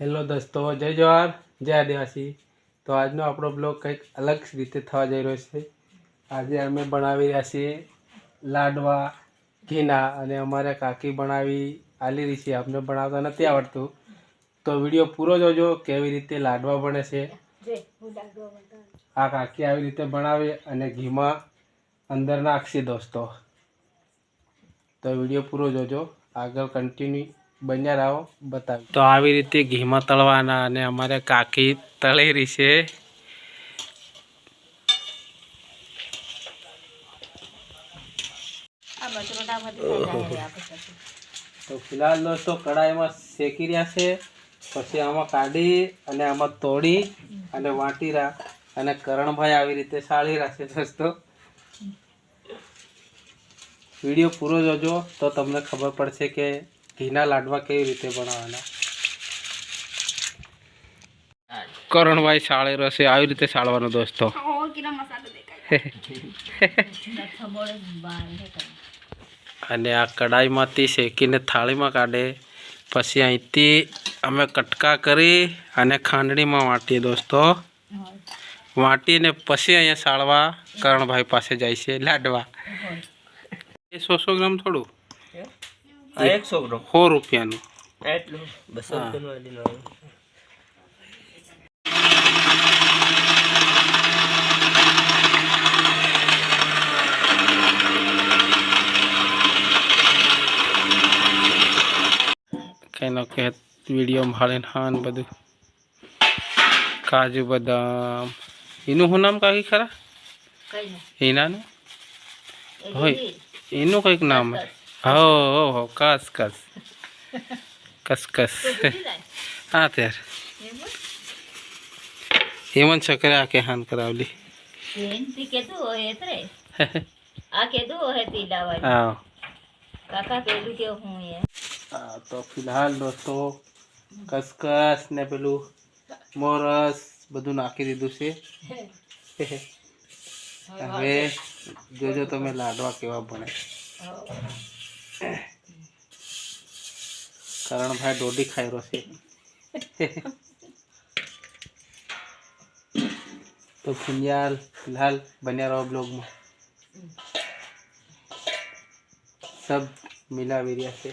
Hello દોસ્તો જય જવાહર જય આદિવાસી. તો આજનો આપણો બ્લોગ કંઈક અલગ રીતે થવા જઈ રહ્યો છે. આજે અમે બનાવી રહ્યા છીએ લાડવા ઘીના અને અમારે કાકી બનાવી આલી રહી છે. આપણે બનાવતા નથી આવડતું. તો વીડિયો પૂરો જોજો કેવી રીતે લાડવા બને છે. આ કાકી આવી રીતે બનાવે અને ઘીમાં અંદર નાખશે દોસ્તો. તો વીડિયો પૂરો જોજો. આગળ કન્ટિન્યુ બન્યા રહો બતાવી. તો આવી રીતે ઘીમાં તળવાના અને અમારે કાકી તળેરી છે. તો ફિલહાલ દોસ્તો કડાઈમાં શેકી રહ્યા છે. પછી આમાં કાઢી અને આમાં તોડી અને વાટી રહ્યા. અને કરણભાઈ આવી રીતે સાળી રાખશે દોસ્તો. વીડિયો પૂરો જોજો તો તમને ખબર પડશે કે ઘીના લાડવા કેવી રીતે બનાવવાના? કરણભાઈ સાળે રસે આવી રીતે સાળવાનો દોસ્તો અને આ કડાઈમાંથી શેકીને થાળીમાં કાઢે. પછી અહીંથી અમે કટકા કરી અને ખાંડણીમાં વાટીએ દોસ્તો. વાટીને પછી અહીંયા સાળવા કરણભાઈ પાસે જાય છે લાડવા. એ સો સો ગ્રામ થોડું? સો રૂપિયાનું. એટલું બસો. રૂપિયાનું વાલી કે વીડિયો ભાળીને હાન બધું. કાજુ બદામ. એનું શું નામ કાકી ખરા? એનાનું? હોય. એનું કંઈક નામ હો હો હો કસ કસ કસ કસ હા ત્યાર હેમંત છોકરે આકે હાન કરાવલી એનથી કીધું હોય એટલે આ કીધું હોય પીડાવાળી હા કાકા પેલું કે હું એ હા તો ફિલહાલ દોસ્તો કસકસ ને પેલું મોરસ બધું નાખી દીધું છે હવે જોજો તમે લાડવા કેવા બને કરણભાઈ દોઢી ખાઈ રહ્યો છે તો ફિલહાલ ફિલહાલ બન્યા રહો બ્લોગમાં સબ મિલાવી રહ્યા છે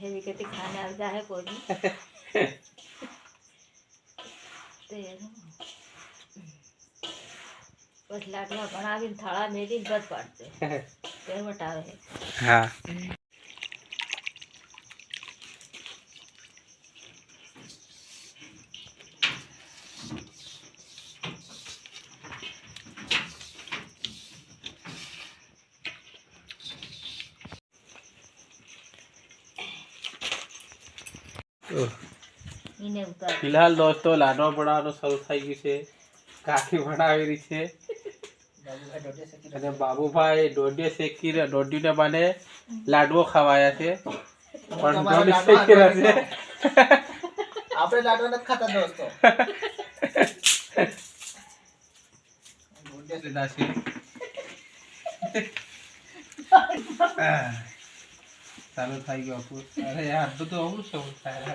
એવી કે ખાને આવી જાય કોઈ તે બસ લાડવા બનાવીને થાળા મેળીને બસ પાડશે તે આવે. હા. ફિલહાલ દોસ્તો લાડવા બનાવવાનું શરૂ થઈ ગયું છે. કાકી બનાવી રહી છે. અને બાબુભાઈ દોઢિયો શેકી દોઢીને મને લાડવો ખવાયા છે. પણ દોઢી શેકી છે. આપણે લાડવા નથી ખાતા દોસ્તો. લીધા છે. આહ. ચાલુ થઈ ગયું અરે યાર બધું આવું છે થાય.